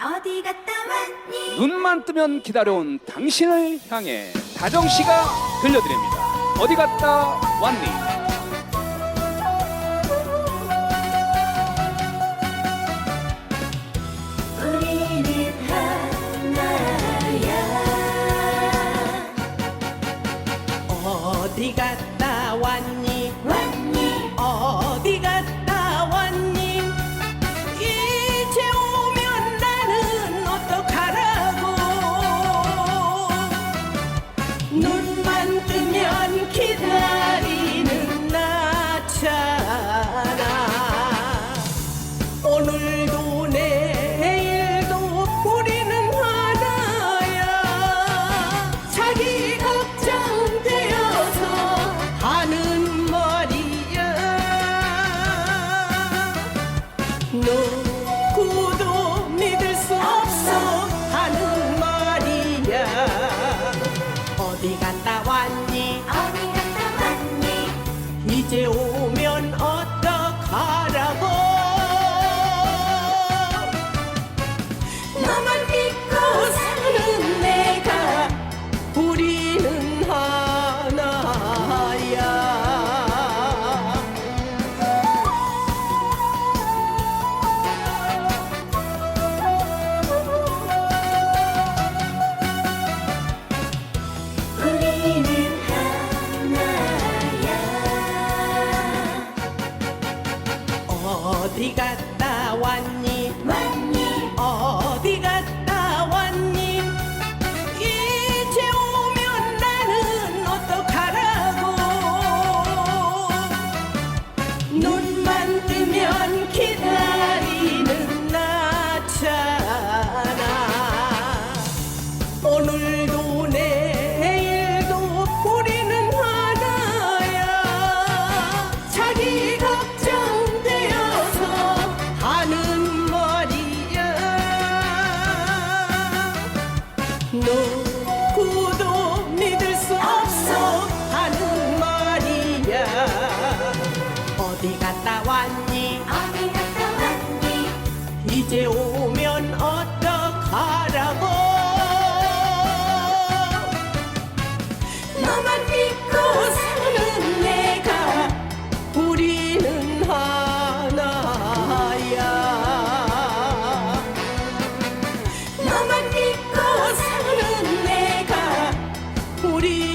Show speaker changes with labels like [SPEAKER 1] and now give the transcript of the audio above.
[SPEAKER 1] 어디 갔다 왔니?
[SPEAKER 2] 눈만 뜨면 기다려온 당신을 향해 다정 씨가 들려드립니다. 어디 갔다 왔니?
[SPEAKER 1] 우리는 하나야
[SPEAKER 3] 어디 갔다 왔니?
[SPEAKER 1] 왔니?
[SPEAKER 3] 누구도 믿을 수 없어 하는 말이야 어디 갔다 왔니
[SPEAKER 1] 어디 갔다 왔니?
[SPEAKER 3] 이제 오 어디 갔다 왔니
[SPEAKER 1] 왔니?
[SPEAKER 3] 어디 갔 누구도 믿을 수 없어 하는 말이야 어디 갔다 왔니
[SPEAKER 1] 어디 갔다 왔니?
[SPEAKER 3] 이제 어떡하라고 por.